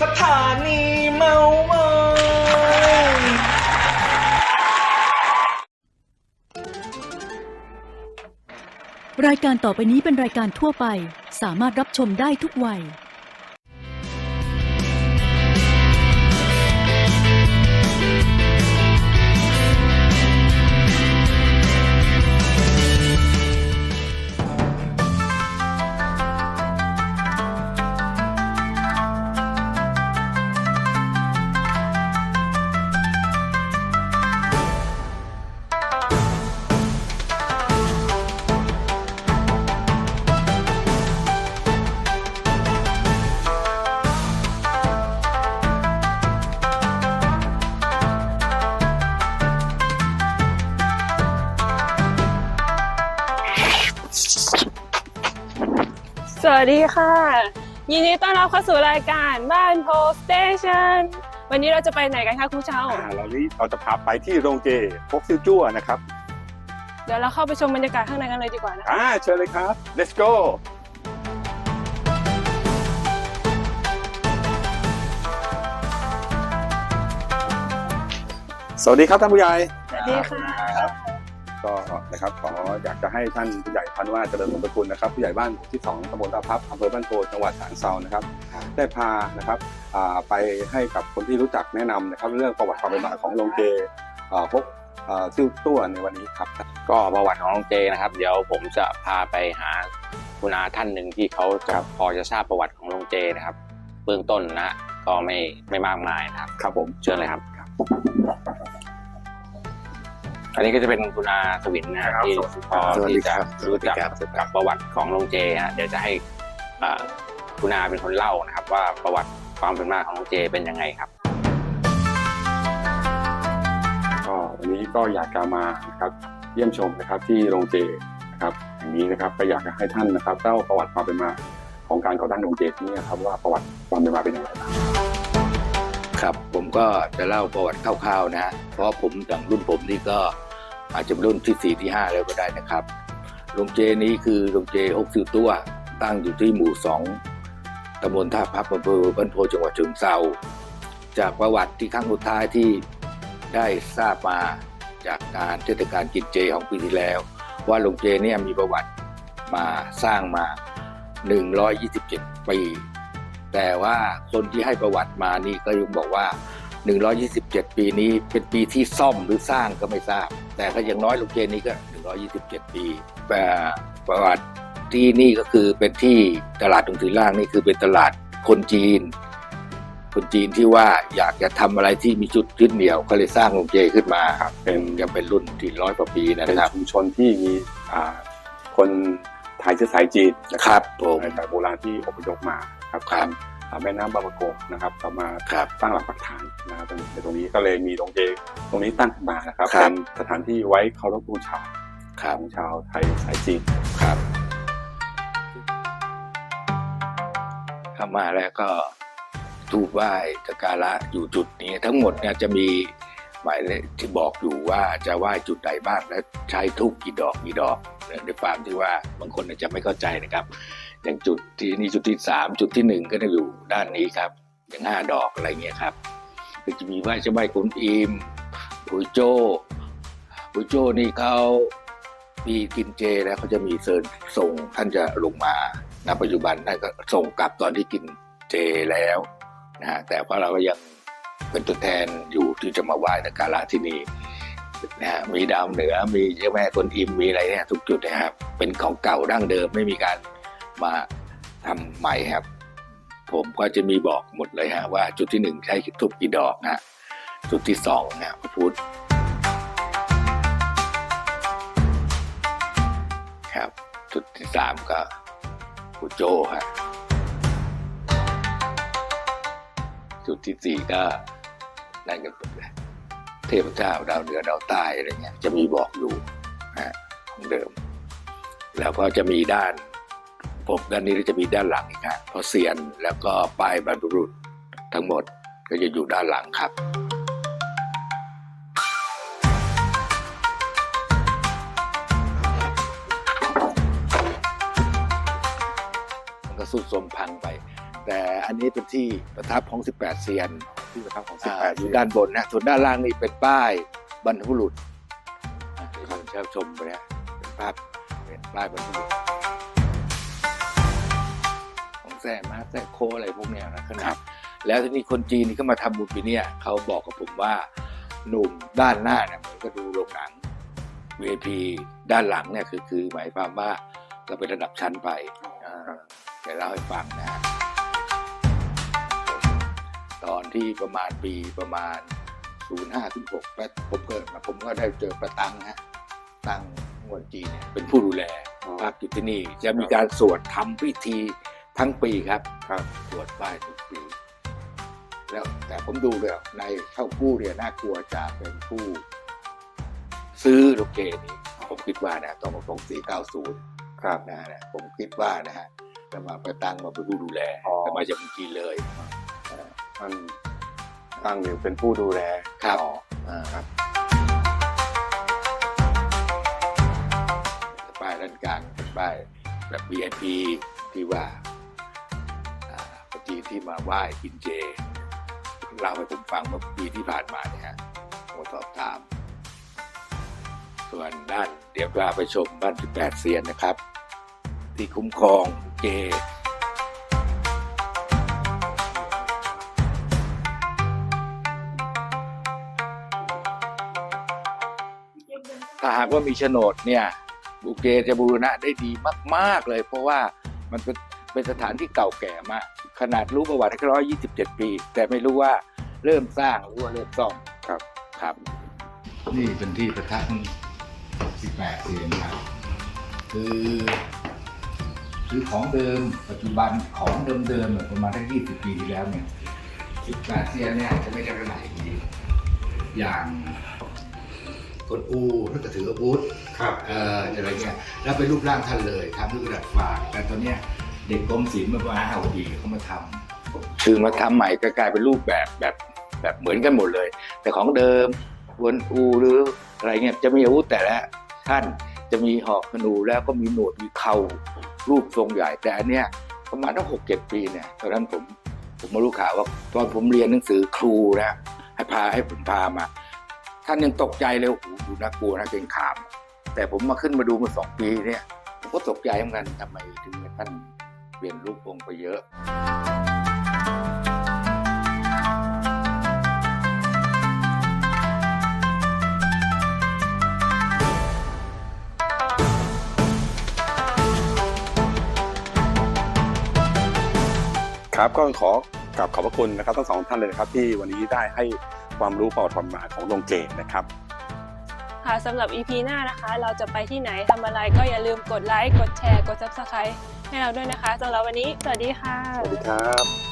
สถานีเมามยรายการต่อไปนี้เป็นรายการทั่วไป สามารถรับชมได้ทุกวัย วัสดีค่ะ ยินดีต้อนรับเข้าสู่รายการบ้านโพสเตชันวันนี้เราจะไปไหนกันคะครูเช้าอ่าเรานี้เราจะพาไปที่โรงเจพกซิวจั่วนะครับ เดี๋ยวเราเข้าไปชมบรรยากาศข้างในกันเลยดีกว่านะอ่าเชิญเลยครับ let's go สวัสดีครับท่านผู้ใหญ่สวัสดีค่ะ ก็นะครับขออยากจะให้ท่านผู้ใหญ่พันว่าเจริญมงคลนะครับผู้ใหญ่บ้านหมู่ที่สองตำบลตาพับอำเภอบ้านโพจังหวัดฉะเชิงเทรานะครับ ได้พานะครับอ่าไปให้กับคนที่รู้จักแนะนำนะครับเรื่องประวัติความเป็นมาของโรงเจอ่าพกอ่าซิ่วตัวในวันนี้ครับก็ประวัติของน้องเจนะครับ เดี๋ยวผมจะพาไปหาคุณอาท่านหนึ่งที่เขาจะพอจะทราบประวัติของน้องเจนะครับ เบื้องต้นนะฮะก็ไม่ไม่มากมายนะครับ ครับผมเชิญเลยครับ อันนี้ก็จะเป็นคุณอาสวินนะฮะที่พอสวัสดีที่คจะรับรู้จักกับประวัติของน้องเจฮะเดี๋ยวจะให้อ่าคุณอาเป็นคนเล่านะครับ ว่าประวัติความเป็นมาของน้องเจเป็นยังไงครับก็วันนี้ก็อยากจะมานะครับเยี่ยมชมนะครับที่โรงเจนะครับแห่งนี้นะครับก็อยากจะให้ท่านนะครับเล่าประวัติความเป็นมาของการก่อตั้งโรงเจที่นี่นะครับว่าประวัติความเป็นมาเป็นอย่างไรบ้างครับผมก็จะเล่าประวัติคร่าวๆนะฮะเพราะผมอย่างรุ่นผมนี่ก็ อาจจะเป็นรุ่นที่สี่ที่ห้าแล้วก็ได้นะครับโรงเจนี้คือโรงเจหกสิบตัวตั้งอยู่ที่หมู่สองตำบลท่าพับอำเภอบ้านโพจังหวัดชียงเทราจากประวัติที่ครั้งสุดท้ายที่ได้ทราบมาจากการเทศกาลกินเจของปีที่แล้ว ว่าโรงเจเนี่ยมีประวัติมาสร้างมา 127 ปี แต่ว่าคนที่ให้ประวัติมานี่ก็ยังบอกว่า 127 ปีนี้เป็นปีที่ซ่อมหรือสร้างก็ไม่ทราบ แต่ก็อย่างน้อยโรงเจนี้ก็ 127 ปีแต่ประวัติที่นี่ก็คือเป็นที่ตลาดตรงสีล่างนี่คือเป็นตลาดคนจีน คนจีนที่ว่าอยากจะทำอะไรที่มีจุดยึดเหนี่ยวก็เลยสร้างโรงเจขึ้นมาครับเป็นยังเป็นรุ่นที่ร้อยกว่าปีนะเป็นครับชุมชนที่มีอ่าคนไทยเชื้อสายจีนนะคครัรับบผมในแต่โบราณที่อพยพมาครับครับทางอ่า แม่น้ำบางประกงนะครับก็มาครับตั้งหลักปักฐานนะครับในตรงนี้ก็เลยมีโรงเจตรงนี้ตั้งขึ้นมานะครับครับเป็นสถานที่ไว้เคารพบูชาครับของชาวไทยสายจีนครับเข้ามาแล้วก็ทูบไหว้สักการะอยู่จุดนี้ทั้งหมดเนี่ยจะมีหมายเลขที่บอกอยู่ว่าจะไหว้จุดใดบ้างและใช้ทูบกี่ดอกกี่ดอกในความที่ว่าบางคนอาจจะไม่เข้าใจนะครับ อย่างจุดที่นี่จุดที่สามจุดที่หนึ่งก็จะอยู่ด้านนี้ครับอย่างห้าดอกอะไรเงี้ยครับก็จะมีไหว้เจ้าไหว้กุนอิมปุยโจ้ปุยโจ้นี่เขามีกินเจแล้วเขาจะมีเซิร์นส่งท่านจะลงมาณปัจจุบันท่านก็ส่งกลับตอนที่กินเจแล้วนะฮะแต่ว่าเราก็ยังเป็นตัวแทนอยู่ที่จะมาไหว้สักการะที่นี่นะฮะมีดาวเหนือมีเจ้าแม่คนอิมมีอะไรเนี่ยทุกจุดนะครับเป็นของเก่าดั้งเดิมไม่มีการ มาทำใหม่ครับ ผมก็จะมีบอกหมดเลยฮะว่าจุดที่หนึ่งใช้ทุบกี่ดอกนะฮะจุดที่สองนะพระพุทธครับจุดที่สามก็กูโจฮะจุดที่สี่ก็นั่นก็เทพเจ้าดาวเหนือดาวใต้อะไรเงี้ยจะมีบอกอยู่ฮะของเดิม แล้วก็จะมีด้าน ผมด้านนี้จะมีด้านหลังอีกฮะเพราะเสียนแล้วก็ป้ายบรรพบุรุษทั้งหมดก็จะอยู่ด้านหลังครับมันก็สุดโทรมพังไป แต่อันนี้เป็นที่ประทับของ 18 เซียนที่ประทับของอ่า18อยู่ด้านบนนะส่วนด้านล่างนี่เป็นป้ายบรรพบุรุษอ่าเดี๋ยวเชิญเชิญชมไปนะเป็นภาพเป็นป้ายบรรพบุรุษของแซ่มาแซ่โคอะไรพวกเนี้ยนะขนาดแล้วทีนี้คนจีนที่เขามาทำบุญปีเนี้ยเขาบอกกับผมว่าหนุ่มด้านหน้าเนี่ยเหมือนก็ดูโรงหนัง VIP ด้านหลังเนี่ยคือคือหมายความว่าเราเป็นระดับชั้นไปอ่าแต่เล่าให้ฟังนะฮะตอนที่ประมาณปีประมาณ 05ถึง6แปดผมเกิดมาผมก็ได้เจอประตังฮะตังงวนจีนเนี่ยเป็นผู้ดูแลภาคกิจที่นี่ จะมีการสวดทำพิธี ทั้งปีครับครับสวดไหว้ทุกปี แล้วแต่ผมดูเลยในเข้ากู้เนี่ยน่ากลัวจะเป็นผู้ ซื้อโลเกนี้ผมคิดว่านะต้องมาตรง490ครับนะฮะผมคิดว่านะฮะจะมาประตังมาเป็นผู้ดูแลอ๋อจะมาจากเมืองจีนเลยท่านตั้งอยู่เป็นผู้ดูแลครับอ๋ออ่าครับป้ายด้านกลางเป็นป้ายแบบ VIP ที่ว่าอ่าคน จีนที่มาไหว้กินเจเล่าให้ผมฟังเมื่อปีที่ผ่านมาเนี่ยฮะผมสอบถาม ส่วนด้านเดี๋ยวพาไปชมบ้านที่แปดเซียนนะครับ ที่คุ้มครองเจถ้าหากว่ามีโฉนดเนี่ยบุเกจะบูรณะได้ดีมาก ๆเลย เพราะว่ามันเป็น เป็นสถานที่เก่าแก่มาก ขนาดรู้ประวัติแค่ร้อยยี่สิบเจ็ดปี แต่ไม่รู้ว่าเริ่มสร้างหรือว่าเริ่มซ่อมครับครับ นี่เป็นที่ประทับสิบแปดเสียงครับคือคือของเดิมปัจจุบันของเดิมๆเนี่ยประมาณทั้งยี่สิบปีที่แล้วเนี่ยสิบแปดเซียนเนี่ยจะไม่ได้ขนาดอย่างนี้อย่างคนอูท่านก็ถืออาวุธครับเอ่ออะไรเงี้ยแล้วเป็นรูปร่างท่านเลยทำด้วยกระดาษฝากแต่ตอนเนี้ย เด็กกรมศิลป์มาประมาณห้าปีเขามาทำคือมาทำใหม่ก็กลายเป็นรูปแบบแบบแบบเหมือนกันหมดเลย แต่ของเดิมวนอูหรืออะไรเงี้ยจะมีอาวุธแต่ละท่านจะมีหอกธนูแล้วก็มีหนวดมีเข่ารูปทรงใหญ่แต่อันเนี้ยประมาณตั้งหกเจ็ดปีเนี่ยตอนนั้นผมผมมารู้ข่าวว่าตอนผมเรียนหนังสือครูนะให้พาให้ผมพามา ท่านยังตกใจเลยโอ้โหดูน่ากลัวนะเกรงขาม แต่ผมมาขึ้นมาดูมาสองปีเนี่ยผมก็ตกใจเหมือนกันทำไมถึงท่าน เปลี่ยนรูปองค์ไปเยอะครับก็ขอกราบขอบพระคุณนะครับทั้งสองท่านเลยนะครับที่วันนี้ได้ให้ความรู้ประวัติความหมายของโรงเจนะครับ ค่ะสำหรับ EP หน้านะคะ เราจะไปที่ไหนทำอะไรก็อย่าลืมกดไลค์ กดแชร์ กด Subscribe ให้เราด้วยนะคะสำหรับวันนี้ สวัสดีค่ะ สวัสดีครับ